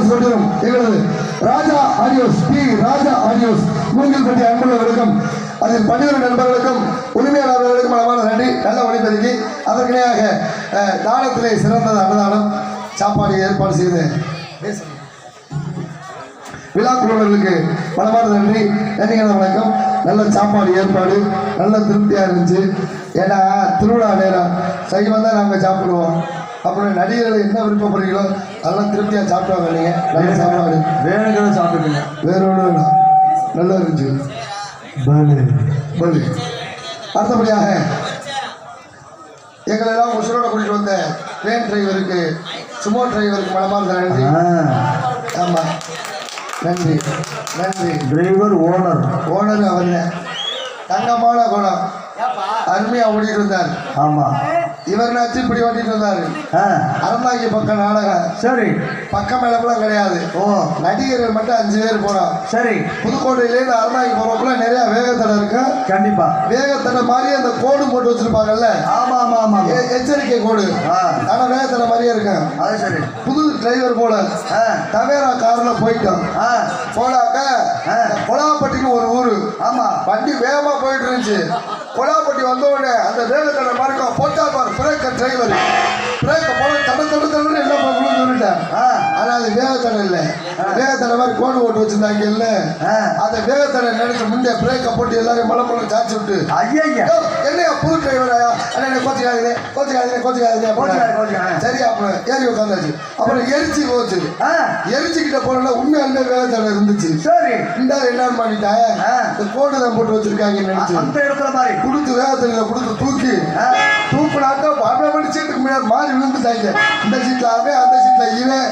Audios கொண்டிரும் எங்களது Raja audios P Raja audios Moongilpatti அன்புள்ளவர்களுக்கும் அதில் பணிபுரியும் நண்பர்களுக்கும் உரிமையாளர்களுக்கும் அளவான நன்றி. நல்ல ஒளிபெருக்கி அதற்கிணையாக தானத்திலே அஹ், சிறந்தது அன்னதானம் சாப்பாடு ஏற்பாடு செய்து விழா குழுவர்களுக்கு மனமார்ந்த நன்றி. நன்றிகள் வணக்கம். நல்ல சாப்பாடு ஏற்பாடு நல்ல திருப்தியாக இருந்துச்சு. ஏன்னா திருவிழா நேரம் சைவம் தான் நாங்கள் சாப்பிடுவோம். அப்புறம் நடிகர்கள் என்ன விருப்பப்படுறீங்களோ அதெல்லாம் திருப்தியாக சாப்பிடுவாங்க நீங்கள் நல்ல சாப்பாடு. வேணுங்கிறத சாப்பிட்டுக்கங்க. வேற ஒன்றும் இல்லை நல்லா இருந்துச்சு. பலி. அடுத்தபடியாக எங்களை எல்லாம் உசுரோட கூட்டிட்டு வந்த ட்ரெயின் டிரைவருக்கு சுமோ டிரைவருக்கு மனமார்ந்த நன்றி. ஆமாம் நன்றி. நன்றி. Driver owner. ஓனர் அவர்ல தங்கமான குணம். அருமையாக ஓடிட்டு இருந்தார். ஆமா. இவர் நாச்சு இப்படி ஓட்டிட்டு இருந்தார்? அறந்தாங்கி பக்கம் நாடகம் சரி. பக்கம் மேலப்பெல்லாம் கிடையாது. ஓ. நடிகர்கள் மட்டும் அஞ்சு பேர் போனோம் சரி. புதுக்கோட்டையிலேருந்து அறந்தாங்கி போறப்பல நிறைய வேகத்தடை இருக்கு. கண்டிப்பா. வேகத்தடை மாதிரி அந்த கோடு போட்டு வச்சிருப்பாங்கல்ல? ஆமா ஆமா ஆமா. எச்சரிக்கை கோடு. ஆனா வேகத்தடை மாதிரியே இருக்கும் அது சரி. புது டிரைவர் போல. ஆ. தவேரா கார்ல போயிட்டோம் போனாக்க. கொலாப்பட்டின்னு ஒரு ஊரு. ஆமா. வண்டி வேகமா போயிட்டு இருந்துச்சு கொலாப்பட்டி வந்த உடனே அந்த வேகத்தடை மாதிரி போட்டா பாரு பிரேக்க டிரைவர் பிரேக்க போல தட தட தடன்னு எல்லாம் போய் சொல்லிட்டேன் ஆனா அது வேகத்தடை இல்லை. வேகத்தடை மாதிரி கோடு போட்டு வச்சிருந்தாங்க இல்ல. அந்த வேகத்தடை நினைச்சு முன்னே பிரேக்க போட்டு எல்லாரையும் மலை மலை சாச்சி விட்டு. ஐயா "யோ, என்னையா புது டிரைவரா அண்ணே கோச்சிக்காதீங்க கோச்சிக்காதீங்க கோச்சிக்காதீங்க கோச்சிக்காத, கோச்சிக்காத. சரி அப்புறம் ஏறி உட்காந்தாச்சு அப்புறம் எரிச்சு போச்சு எரிச்சுக்கிட்ட போனா உண்மையாலுமே வேகத்தடை இருந்துச்சு. சரி. இந்த என்ன பண்ணிட்டாங்க. இந்த கோடு தான் போட்டு வச்சிருக்காங்கன்னு நினைச்சு அந்த இடத்துல மாதிரி கொடுத்து வேகத்தடையில கொடுத்து தூக்கி. தூக்குனாக்க அரை மணி சீட்டுக்கு முன்னாடி மாறி விழுந்துட்டாங்க. இந்த சீட்ல அவன் அந்த சீட்ல இவன்.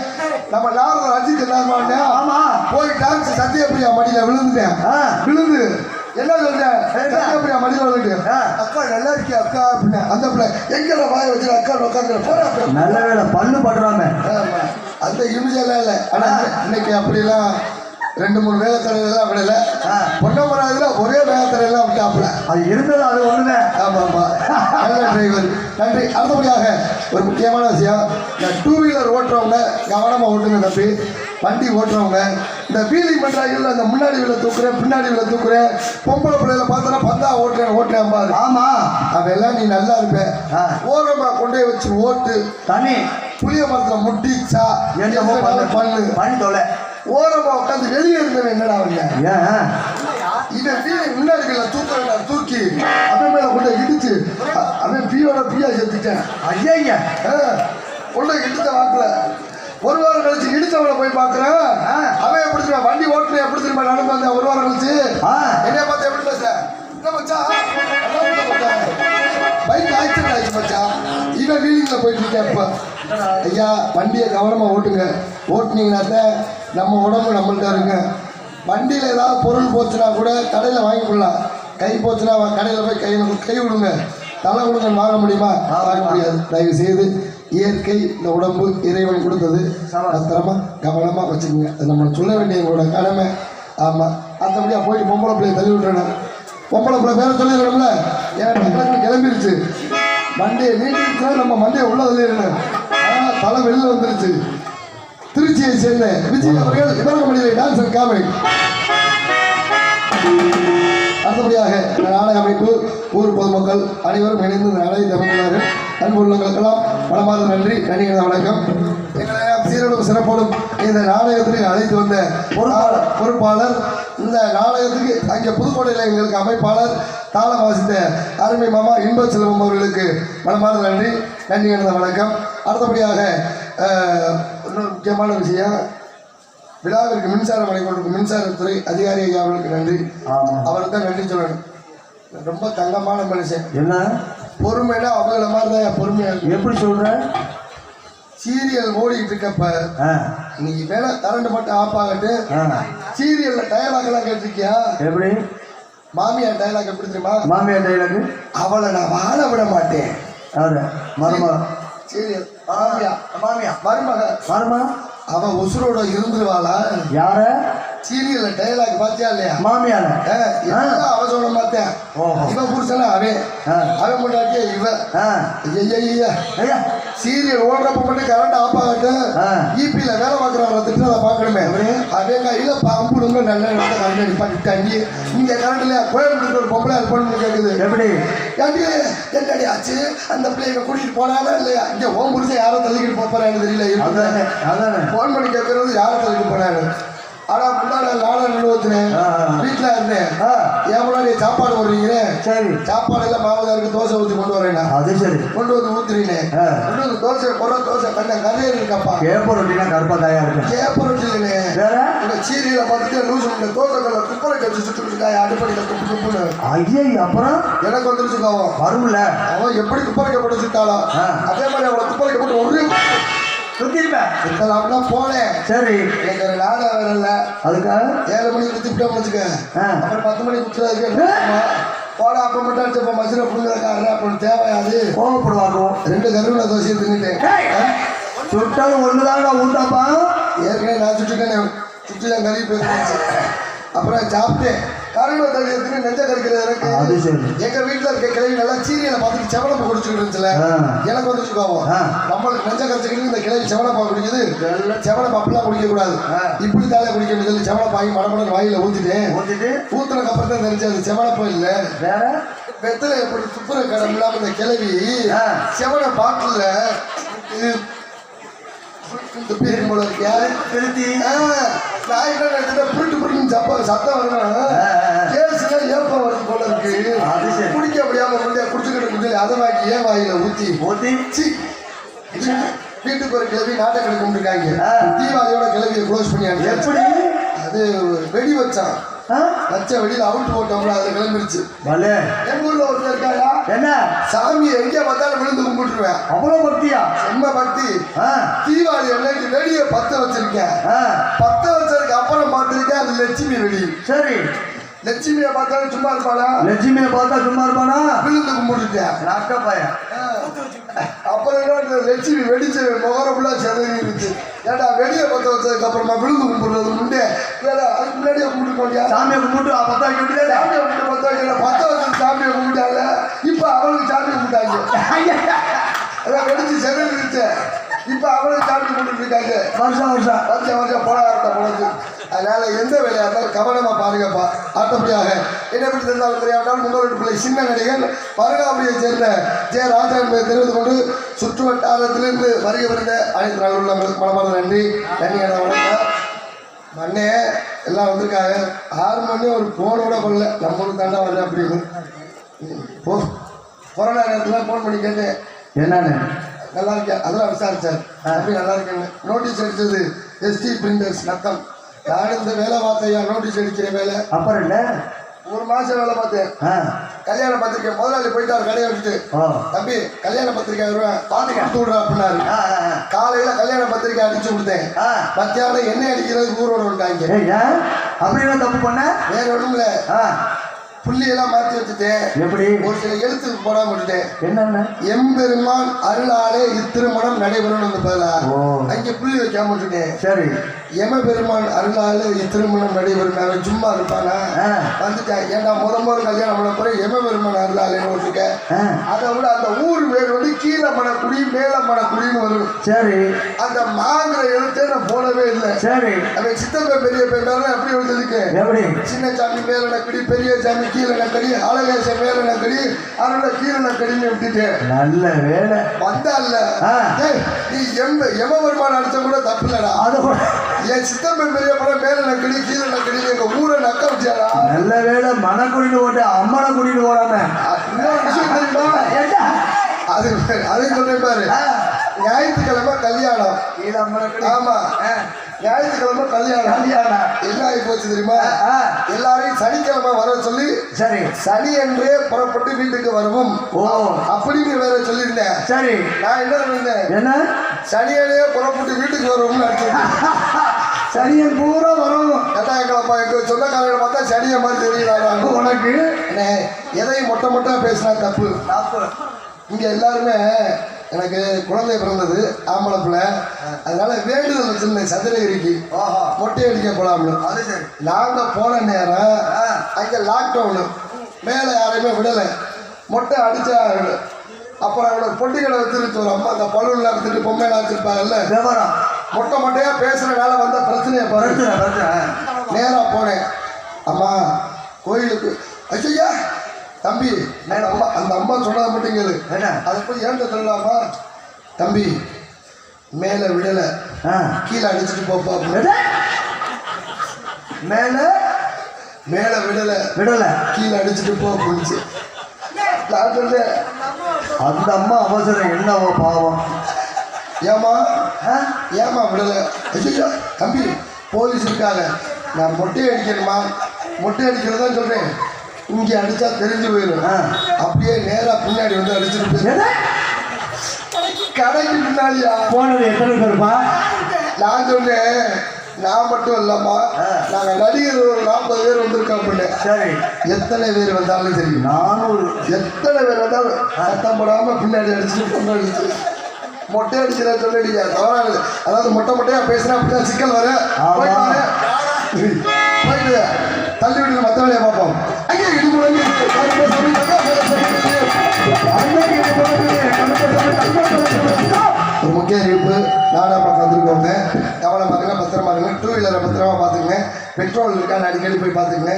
நம்ம நாரத அஜித் என்ன ஆமா. போய் டான்ஸ் சத்யபிரியா மடியில விழுந்துட்டேன். விழுந்து. என்ன சொல்றேன்? சத்யபிரியா மடியில விழுந்து ஆ. அக்கா நல்லா இருக்கியா அக்கா? அப்படின்னு அந்த பிள்ளை எங்கட வாய வச்சு அக்கா உட்காந்து போறா நல்ல வேலை பல்லு. அந்த இல்லை. ஆனா இன்னைக்கு அப்படிலாம் ரெண்டு மூணு வேகத்தடையெல்லாம் விடல ஆ. பொன்னமராஜுல ஒரே வேகத்தடையெல்லாம் விட்டாப்புல. அது இருந்தது அது ஒண்ணுதான் ஆமா ஆமா. நல்ல டிரைவர் நன்றி. அடுத்தபடியாக ஒரு முக்கியமான விஷயம். இந்த டூ வீலர் ஓட்டுறவங்க கவனமா ஓட்டுங்க தம்பி. வண்டி ஓட்டுறவங்க. இந்த வீலிங் பண்றாங்கல்ல அந்த முன்னாடி வீல தூக்குறேன் பின்னாடி வீல தூக்குறேன். பொம்பளை பிள்ளைல பார்த்தனா பந்தா ஓட்டுறேன் ஓட்டுறேன் பாரு ஆமா. அவெல்லாம் நீ நல்லா இருப்ப. ஓரமா கொண்டு போய் வச்சு ஓட்டு. தனி. புளிய மரத்துல முட்டிச்சா பண்ணு பண்ணு தொலை. ஓரமா உட்காந்து வெளியே இருந்தவன் என்னடா அவங்க ஏன்? இவன் வீடு முன்னாடி வீல தூக்குறா தூக்கி அவன் மேல கொண்டு இடிச்சு அவன் பீயோட பீயா செத்துட்டேன். ஐயா கொண்டு இடிச்ச வாக்குல ஒரு வாரம் கழிச்சு இடிச்சவனை போய் பாக்குறேன். அவன் எப்படி வண்டி ஓட்டுன எப்படி தெரியுமா? நடந்து ஒரு வாரம் கழிச்சு. ஆ. என்னைய பார்த்து எப்படி பேச என்ன மச்சான்? பைக் ஆக்சிடென்ட் ஆயிடுச்சு மச்சான். இவன் வீலிங்ல போயிட்டு இருக்கேன் இப்ப. ஐயா வண்டியை கவனமா ஓட்டுங்க. ஓட்டுனீங்கன்னா தான் நம்ம உடம்பு நம்மள்ட்ட இருங்க வண்டியில ஏதாவது பொருள் போச்சுன்னா கூட கடையில வாங்கிக்கலாம் கை போச்சுன்னா கடையில போய் கை கை விடுங்க தலை விடுங்க வாங்க முடியுமா? வாங்க முடியாது. தயவு செய்து இயற்கை இந்த உடம்பு இறைவன் கொடுத்தது. பத்திரமா கவனமா வச்சுக்கோங்க. அது நம்ம சொல்ல வேண்டிய எங்களோட கடமை. ஆமா. அந்தபடியா போயிட்டு பொம்பளை பிள்ளைய தள்ளி விட்டுறணும். பொம்பளை பிள்ளை பேர சொல்லிடணும்ல? ஏன் கிளம்பிருச்சு. மண்டையை நீட்டிருச்சா நம்ம மண்டையை உள்ள தள்ளிடணும் ஆனால் தலை வெளியில் வந்துருச்சு. திருச்சியை சேர்ந்த விஜய் அவர்கள் இவரகமணியிலே டான்ஸ் காமெடி அடுத்தபடியாக இந்த நாடக அமைப்பு ஊர் பொதுமக்கள் அனைவரும் இணைந்து இந்த நாடகத்தை அமைந்துள்ளார்கள் அன்பு உள்ளங்களுக்கெல்லாம் மனமார்ந்த நன்றி. நன்றி வணக்கம். சீரடும் சிறப்போடும் இந்த நாடகத்திற்கு அழைத்து வந்த பொறுப்பாளர் பொறுப்பாளர் இந்த நாடகத்துக்கு அங்கே புதுக்கோட்டையில் எங்களுக்கு அமைப்பாளர் தாளம் வாசித்த அருமை மாமா இன்ப செல்வம் அவர்களுக்கு மனமார்ந்த நன்றி நன்றி கலந்த வணக்கம். அடுத்தபடியாக இன்னொரு முக்கியமான விஷயம் விழாவிற்கு மின்சாரம் வழங்கி மின்சாரத்துறை அதிகாரி ஐயா அவர்களுக்கு நன்றி. அவருக்கு தான் நன்றி சொல்லணும். ரொம்ப தங்கமான மனுஷன். என்ன? பொறுமைனா அவங்கள மாதிரி தான் பொறுமையா இருக்கு. எப்படி சொல்ற? சீரியல் ஓடிட்டு இருக்கப்ப நீ வேணா கரண்ட் மட்டும் ஆஃப் ஆகட்டு சீரியல்ல டயலாக் எல்லாம் கேட்டிருக்கியா? எப்படி? மாமியார் டயலாக் எப்படி தெரியுமா மாமியார் டைலாக்கு அவளை நான் வாழ விட மாட்டேன். மருமக. சீரியல். மாமியா மாமியா மருமக. மருமா அவ உசுரோட இருந்துருவாளா? யார? சீரியல்ல டயலாக் பாத்தியா இல்லையா? மாமியார? அவ சொல்ல ஓஹோ. இவன் புருஷனா அவன். அவன் முன்னாடியே இவ? ஆ. ஐயா. சீரியல் ஓடுறப்ப மட்டும் கரண்ட் ஆஃப் ஆகட்டும். ஆ. ஈபியில் வேலை பார்க்குறவங்க திட்டுறத கையில பாம்புடுங்க நல்ல இடத்த கரண்ட் அடிப்பாங்க. நீங்க கரண்ட்ல கோயம்புத்தூர் ஒரு பொம்பளை அது பண்ணு கேக்குது. எப்படி? ஏன்டி என்னடி ஆச்சு? அந்த பிள்ளைங்க கூட்டிட்டு போனானா இல்லையா? இங்க ஓம் புருஷன் யாரோ தள்ளிக்கிட்டு போறான்னு தெரியல அதானே அதானே. ஃபோன் பண்ணி கேட்கறது யாரை தள்ளிட்டு போனாரு ஆனா முன்னாடி நானும் ஆ. வீட்டுல இருந்தேன். என் முன்னாடி சாப்பாடு போடுறீங்க சரி. சாப்பாடு எல்லாம் மாவுதாருக்கு தோசை ஊற்றி கொண்டு வரேன். அது சரி. கொண்டு வந்து ஊத்துறீனே ஆ. கொண்டு வந்து தோசை பொற தோசை கண்ண கரையர் இருக்கப்பா. கேப்ப ரொட்டினா கருப்பா தாயா இருக்கு கேப்பரம் இல்லைனே வேற? இந்த சீரியலை பார்த்துட்டு லூஸ் பண்ண தோசை கல்ல குப்பரை கழிச்சு சுட்டு இருக்காய் அடுப்படியில் துப்பு துப்புன்னு ஐயே அப்புறம்? எனக்கு வந்துருச்சு கோவம். வரும்ல. அவன் எப்படி குப்பரைக்க போட்டு சுட்டாளோ? ஆ. அதே மாதிரி அவளை குப்பரைக்க போட்டு ஒரு சுத்திருப்பேன் சுத்தலாம்னா போனேன் சரி. எனக்கு ஒரு வேற இல்லை அதுக்காக? ஏழு மணிக்கு குத்திவிட்டோம் வச்சுக்க. அப்புறம் பத்து மணிக்கு குத்துறதுக்கு போட அப்ப மட்டும் அடிச்சப்ப மசுரை புடுங்கிறக்காரன் அப்புறம் தேவையாது. கோவப்படுவாங்க ரெண்டு கருவில தோசையை தின்னுட்டேன். சுட்டாலும் ஒண்ணுதாங்க உண்டாப்பா ஏற்கனவே நான் சுட்டுட்டேன். சுட்டுதான் கறி போயிருந்துச்சு அப்புறம் சாப்பிட்டேன். கருவில தோசையை தின்னு நெஞ்ச கறிக்கிறது எனக்கு எங்க வீட்டுல பார்த்துட்டு செவனப்பா குடிச்சுக்கிட்டு இருந்துச்சுல. எனக்கு வந்துச்சு கோவம். நம்மளுக்கு நெஞ்ச கரைச்சிக்கிட்டு இந்த கிழவி செவனப்பா குடிக்குது செவனப்பா அப்படிலாம் குடிக்க கூடாது. இப்படி தானே குடிக்கணும் சொல்லி செவனப்பா வாங்கி மடமட வாயில ஊத்திட்டேன் ஊத்திட்டு ஊத்துனதுக்கு அப்புறம் தான் தெரிஞ்சு அது செவனப்பா இல்ல வேற வெத்தலை எப்படி துப்புர கடம் இல்லாம இந்த கிழவி ஆ. செவன பாட்டில் இது துப்பி இருக்கும் போல இருக்கியா திருத்தி நான் என்ன நினைச்சேன் புருட்டு புருட்டு சப்ப சத்தம் வரணும். கேஸ்ல ஏப்பம் வருது போல இருக்கு? அது சரி. குடிக்க முடியாம முடியாது குடிச்சுக்கிட்டு சொல்லி அதை வாங்கி ஏன் வாயில ஊத்தி? ஊத்தி? சீ. வீட்டுக்கு ஒரு கிளவி நாட்டை ஆ. தீபாவளியோட கிளவியை க்ளோஸ் பண்ணி அனுப்பியாச்சு. எப்படி? அது வெடி வச்சான்? வச்ச வெடியில அவுட் போட்டோம்ல அதுல கிளம்பிருச்சு. பலே. எங்க ஊர்ல ஒருத்தர் இருக்காயா என்ன? சாமியை எங்க பார்த்தாலும் விழுந்து கும்பிட்டுருவேன். அவ்வளவு பக்தியா? செம்ம பக்தி. தீபாவளி அன்னைக்கு வெடியை பத்த வச்சிருக்கேன். பத்த வச்சதுக்கு அப்புறம் பார்த்திருக்கேன் அது லட்சுமி வெடி. சரி. லட்சுமியை பார்த்தாலும் சும்மா இருப்பாளா? லட்சுமியை பார்த்தா சும்மா இருப்பானா? விழுந்து கும்பிட்டுட்டேன் அக்கா பையன். அப்புறம் என்ன லட்சுமி வெடிச்சு முகர ஃபுல்லாக செதறிடுச்சு. ஏடா வெடியை பற்ற வச்சதுக்கு அப்புறமா விழுந்து கும்பிடுறது முன்னே இல்லடா அதுக்கு முன்னாடியே கும்பிட்டுக்கோண்டியா சாமியை கும்பிட்டு பத்தா வைக்க சாமியை கும்பிட்டு பற்ற வைக்கல பற்ற வச்சது சாமியை கும்பிட்டாங்க இப்போ அவளுக்கு சாமி கும்பிட்டாங்க. அதான் வெடிச்சு செதறிடுச்சு. இப்போ அவளுக்கு சாமி கும்பிட்டு இருக்காங்க. வருஷம் வருஷம் வருஷம் வருஷம் போராட்ட போனது அதனால எந்த வேலையா இருந்தாலும் கவனமா பாருங்கப்பா ஆட்டப்படியாக என்ன பற்றி தெரிந்தாலும் தெரியாவிட்டால் முன்னோரு பிள்ளை சின்ன நடிகன் பருகாபுரியை சேர்ந்த ஜெய ராஜா என்பதை தெரிந்து கொண்டு சுற்று வட்டாரத்திலிருந்து வருகை வருந்த அனைத்து நாள் உள்ளவங்களுக்கு மனமார்ந்த நன்றி. நன்றியான வணக்கம். மண்ணே எல்லாம் வந்திருக்காங்க. ஆறு மணி ஒரு ஃபோன் கூட பண்ணல நம்ம ஊருக்கு தாண்டா வரல அப்படின்னு. கொரோனா நேரத்தில் ஃபோன் பண்ணி கேட்டேன். என்னன்னு நல்லா இருக்கேன் அதெல்லாம் விசாரிச்சார். தம்பி நல்லா இருக்கேங்க நோட்டீஸ் அடிச்சது எஸ்டி பிரிண்டர்ஸ் நத்தம் நான் இந்த வேலை பார்த்தையா? நோட்டீஸ் அடிக்கிற வேலை? அப்புறம் என்ன? ஒரு மாசம் வேலை பார்த்தேன். கல்யாண பத்திரிக்கை முதலாளி போயிட்டார் கடையை விட்டுட்டு. ஓ. தம்பி கல்யாண பத்திரிக்கை வருவேன். பார்த்து கொடுத்து விடுறா அப்படின்னாரு. காலையில கல்யாண பத்திரிக்கை அடிச்சு கொடுத்தேன். மத்தியானம் எண்ணெய் அடிக்கிறது ஊரோட விட்டாங்க ஏய் ஏன்? அப்படி என்ன தப்பு பண்ண? வேற ஒண்ணும் இல்ல புள்ளியெல்லாம் மாத்தி வச்சுட்டேன் எப்படி? ஒரு சில எழுத்துக்கு போடாம விட்டுட்டேன் என்னென்ன? எம்பெருமான் அருளாலே இத்திருமணம் நடைபெறும் பதிலா. அங்கே புள்ளி வைக்காம விட்டுட்டேன் சரி. எம பெருமான் அருளால இத்திருமணம் நடைபெறும். அவன் சும்மா இருப்பானா. வந்துட்டேன் ஏன்டா முத முதல் கல்யாணம் பண்ண போற? எம பெருமான் அருளாலேன்னு ஆ. அதை விட அந்த ஊர் பேர் வந்து கீழே மணக்குடி மேல மணக்குடின்னு வரும். சரி. அந்த மாங்கிற எழுத்தே நான் போடவே இல்லை. சரி. அவன் சித்தப்ப பெரிய பேர் எப்படி எழுதிருக்கு எப்படி? சின்ன சாமி மேலனக்கடி பெரிய சாமி கீழனக்கடி அழகேச மேலனக்கடி அருள கீழனக்கடின்னு விட்டுட்டேன். நல்ல வேலை. வந்தால நீ எம்ப எம பெருமான் அடிச்ச கூட தப்பு இல்லடா. அது என் சித்தப்பன் பெரிய படம் மேல நக்கடி கீழே நக்கடி எங்க ஊரை நக்க வச்சாடா நல்ல வேலை மன குடிட்டு போட்டு அம்மனை குடிட்டு போடாம இன்னொரு விஷயம் தெரியுமா? அது அது சொல்றேன் பாரு. ஞாயிற்றுக்கிழமை கல்யாணம். ஆமா. ஞாயிற்றுக்கிழமை கல்யாணம். கல்யாணம். என்ன ஆகி போச்சு தெரியுமா? எல்லாரையும் சனிக்கிழமை வர சொல்லி சரி. சனி என்றே புறப்பட்டு வீட்டுக்கு வருவோம். ஓ. அப்படின்னு வேற சொல்லியிருந்தேன் சரி. நான் என்ன சொல்லியிருந்தேன்? என்ன? சனியனே புறப்பட்டு வீட்டுக்கு வருவோம்னு அடிச்சிருக்கேன் சரியன் பூரா வரும். ஏட்டா எங்களை எங்க சொந்தக்காரங்களை பார்த்தா சனியை மாதிரி தெரியுறாங்க உனக்கு எதையும் மொட்டை மொட்டை பேசினா தப்பு? இங்க எல்லாருமே எனக்கு குழந்தை பிறந்தது ஆம்பளை பிள்ளை. அதனால வேண்டுதல் வச்சிருந்தேன் சதுரகிரிக்கு. மொட்டை அடிக்க போலாம்னு. அது சரி. நாங்க போன நேரம் அங்க லாக்டவுனு மேலே யாரையுமே விடலை. மொட்டை அடிச்சா அப்புறம் அவனோட பொட்டி கடை வச்சிருச்சு. ஒரு அம்மா அந்த பழுவில் எடுத்துட்டு பொம்மையில வச்சிருப்பாங்கல்ல. விவரம். மொட்டை மொட்டையா பேசுற வேலை வந்த பிரச்சனையை பாரு நேரா போனேன். அம்மா கோயிலுக்கு. ஐயா தம்பி அந்த அம்மா அந்த அம்மா சொன்னதை மட்டும் கேளு. என்ன? அதை போய் ஏன்ட்ட சொல்லலாமா? தம்பி மேலே விடலை. ஆ. கீழே அடிச்சுட்டு போப்பா அப்படின்னு. மேல? மேலே விடலை. விடல. கீழே அடிச்சுட்டு போ நான் சொன்னேன். அந்த அம்மா அவசரம். என்னவோ பாவம். ஏமா? ஏமா விடலை ஐயோ தம்பி போலீஸ் இருக்காங்க. நான் மொட்டை அடிக்கணுமா? மொட்டை அடிக்கிறதா சொல்கிறேன் இங்கே அடித்தா தெரிஞ்சு போயிடும். அப்படியே நேராக பின்னாடி வந்து எது? கடைக்கு பின்னாடியா? போனது எத்தனை பேருப்பா? நான் சொன்னேன். நான் மட்டும் இல்லைம்மா. நாங்கள் நடிகர் ஒரு நாற்பது பேர் வந்திருக்கோம் அப்படின்னு சரி. எத்தனை பேர் வந்தாலும் சரி. நானூறு. எத்தனை பேர் வந்தாலும் சத்தம் போடாமல் பின்னாடி அடிச்சுட்டு பொண்ணு அடிச்சு மொட்டை அடிக்கிற சொல்லடியா தவறாது அதாவது மொட்டை மொட்டையா பேசினா அப்படிதான் சிக்கல் வர. போயிட்டு தள்ளி விட்டு மற்ற வேலையை பார்ப்போம். ஐயா இது ஒரு முக்கிய அறிவிப்பு. நாடா பார்க்க வந்திருக்கோங்க கவனமா இருங்க பத்திரமா இருங்க டூ வீலரை பத்திரமா பார்த்துக்குங்க. பெட்ரோல் இருக்கான்னு அடிக்கடி போய் பார்த்துக்குங்க.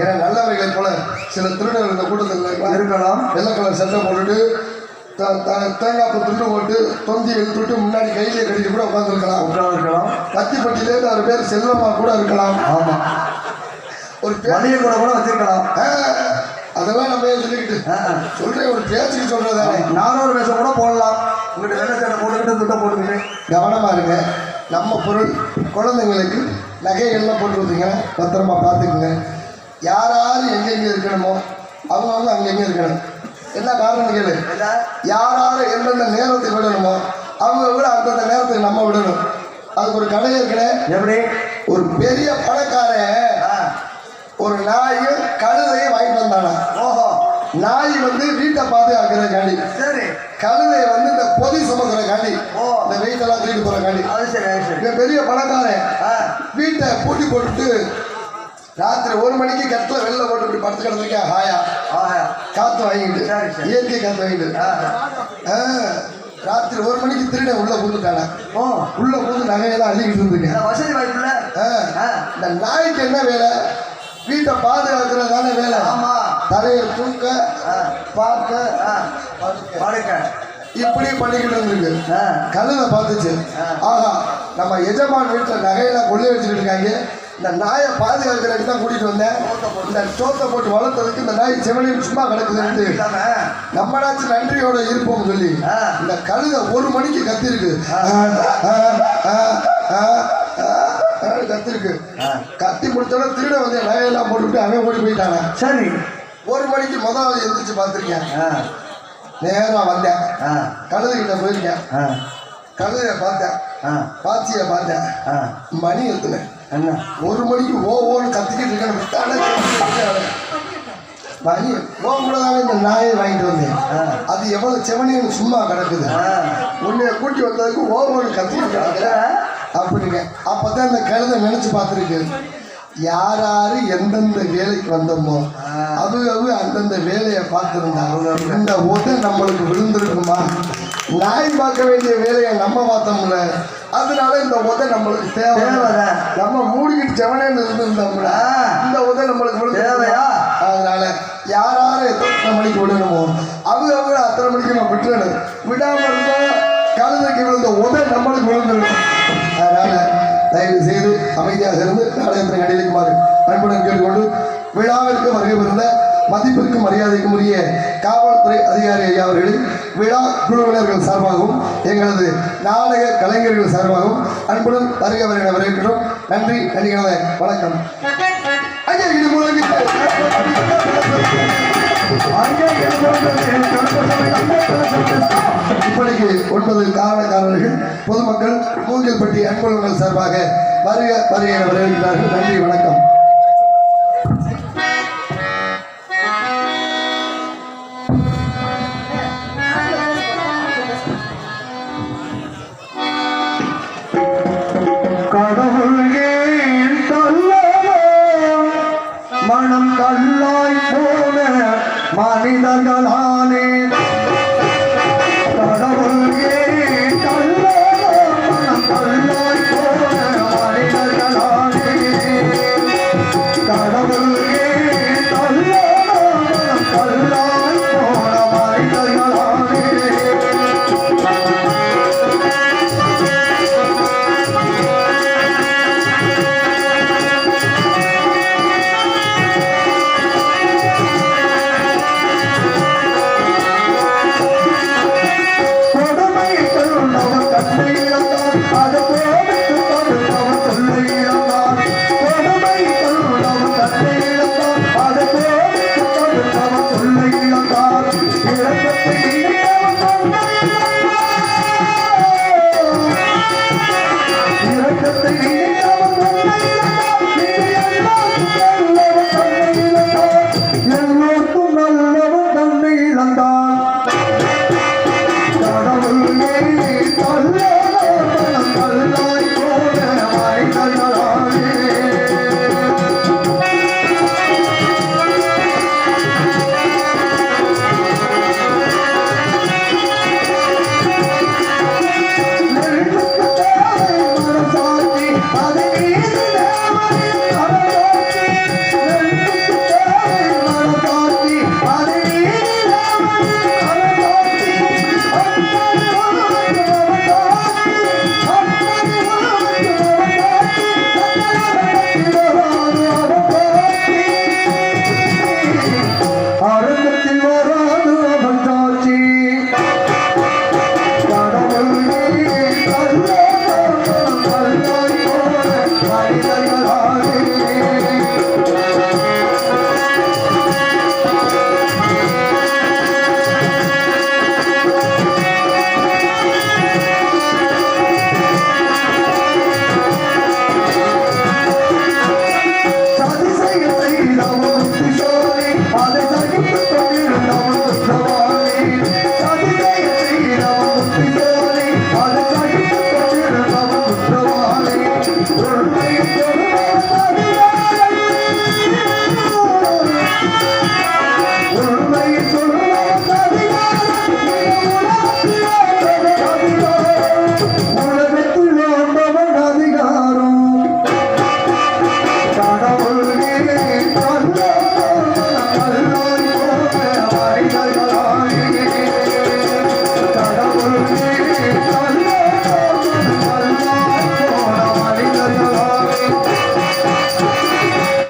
ஏன்னா நல்லவர்களை போல சில திருடர்கள் கூட்டத்தில் இருக்கலாம். வெள்ளை கலர் சட்டை போட்டுட்டு தேங்காய் பூ துண்டு போட்டு தொந்தி இழுத்துட்டு முன்னாடி கையிலே கட்டிட்டு கூட உட்காந்துருக்கலாம் உட்கார்ந்து இருக்கலாம் கத்திப்பட்டியிலேருந்து அவர் பேர் செல்வமா கூட இருக்கலாம். ஆமா. ஒரு மதிய கூட கூட வச்சிருக்கலாம். அதெல்லாம் நம்ம சொல்லிக்கிட்டு. சொல்றேன் ஒரு பேச்சுக்கு சொல்றதானே நானூறு வேஷம் கூட போடலாம். உங்கள்கிட்ட வெள்ளை சட்டை போட்டுக்கிட்டு துட்டை போட்டுக்கிட்டு. கவனமா இருங்க. நம்ம பொருள் குழந்தைங்களுக்கு நகைகள்லாம் போட்டு வந்தீங்கன்னா பத்திரமா பார்த்துக்குங்க. யார் யார் எங்கெங்கே இருக்கணுமோ அவங்கவுங்க அங்கங்கே இருக்கணும். என்ன காரணம் கேளு. என்ன? யார் யார் எந்தெந்த நேரத்துக்கு விடணுமோ அவங்க விட அந்தந்த நேரத்துக்கு நம்ம விடணும். அதுக்கு ஒரு கடை இருக்கிறேன் எப்படி? ஒரு பெரிய பணக்காரன். ஒரு நாயும் கழுதையும் வாங்கிட்டு வந்தானா? ஓஹோ. நாய் வந்து வீட்டை பாதுகாக்கிறக்காண்டி சரி. கழுதை வந்து இந்த பொதி சுமக்கிறக்காண்டி ஓ. இந்த தூக்கிட்டு அது சரி அது சரி. இவன் பெரிய பணக்காரன். வீட்டை பூட்டி போட்டுட்டு ராத்திரி ஒரு மணிக்கு கட்டில் வெளில போட்டு இப்படி படுத்து கிடந்திருக்கேன். ஹாயா. ஆஹா. காற்று வாங்கிட்டு. இயற்கை காற்று வாங்கிட்டு. ராத்திரி ஒரு மணிக்கு திருடன் உள்ள பூந்துட்டானே? ஓ. உள்ள பூந்து நகையெல்லாம் அள்ளிக்கிட்டு இந்த வசதி வாய்ப்புல. இந்த நாய்க்கு என்ன வேலை? வீட்டை பாதுகாக்கிறது தானே வேலை. ஆமா. தலையை தூக்க. பார்க்க. படுக்க. இப்படி பண்ணிக்கிட்டு இருந்திருக்கு. கழுதை பார்த்துச்சு. ஆஹா நம்ம எஜமான் வீட்டில் நகையெல்லாம் கொள்ளை வச்சுக்கிட்டு இருக்காங்க. இந்த நாயை பாதுகாக்கிறதுக்கு தான் கூட்டிட்டு வந்தேன். இந்த சோத்தை போட்டு வளர்த்ததுக்கு இந்த நாய் செவனியும் சும்மா இல்லாம நம்மளாச்சும் நன்றியோட இருப்போம் சொல்லி. இந்த கழுதை ஒரு மணிக்கு கத்திருக்கு. கத்திருக்கு. கத்தி முடிச்சோட திருட வந்து நகையெல்லாம் போட்டுவிட்டு அவன் ஓடி போயிட்டானே. சரி. ஒரு மணிக்கு முதலாவது எந்திரிச்சு பார்த்துருக்கேன். ஆ. நேரா வந்தேன். கழுதைகிட்ட போயிருக்கேன். கழுதைய பார்த்தேன். பாத்திய பார்த்தேன். மணி எத்தனை? என்ன ஒரு மணிக்கு ஓ ஓன்னு கத்திக்கிட்டு இருக்கேன் கூட தானே இந்த நாயை வாங்கிட்டு வந்தேன். அது எவ்வளவு செவனின்னு சும்மா கிடக்குது. உன்னைய கூட்டி வந்ததுக்கு ஓ ஓன்னு கத்திக்கிட்டு கிடக்குற அப்படிங்க. அப்பதான் இந்த கழுதை நினைச்சு பார்த்துருக்கு. யார் யாரு எந்தெந்த வேலைக்கு வந்தோமோ அது அது அந்தந்த வேலையை பார்த்துருந்தாங்க இந்த உதை நம்மளுக்கு விழுந்திருக்குமா? நாய் பார்க்க வேண்டிய வேலையை நம்ம பார்த்தோம்ல. அதனால இந்த உதை நம்மளுக்கு தேவை. நம்ம மூடிக்கிட்டு செவனேன்னு இருந்திருந்தோம்ல. இந்த உதை நம்மளுக்கு தேவையா? அதனால யார் யாரை எத்தனை மணிக்கு விடணுமோ அவங்க அவங்க அத்தனை மணிக்கு நம்ம விட்டுறணும். விடாம இருந்தோம் கழுதைக்கு விழுந்த உதை நம்மளுக்கு விழுந்துருக்கும் அதனால தயவு செய்து அமைதியாக இருந்து நாடகத்தினை அடையிக்குமாறு அன்புடன் கேட்டுக்கொண்டு விழாவிற்கு வருகை புரிந்த மதிப்பிற்கும் மரியாதைக்கும் உரிய காவல்துறை அதிகாரி ஐயா அவர்களின் விழா குழுவினர்கள் சார்பாகவும் எங்களது நாடக கலைஞர்கள் சார்பாகவும் அன்புடன் வருகை வருகிற வரவேற்கிறோம் நன்றி நன்றிகளை வணக்கம். ஐயா இது இப்படிக்கு ஒன்பது காரணக்காரர்கள் பொதுமக்கள் மூங்கில்பட்டி அன்புள்ளங்கள் சார்பாக வருக வருக வரவேற்கிறார்கள். நன்றி வணக்கம்.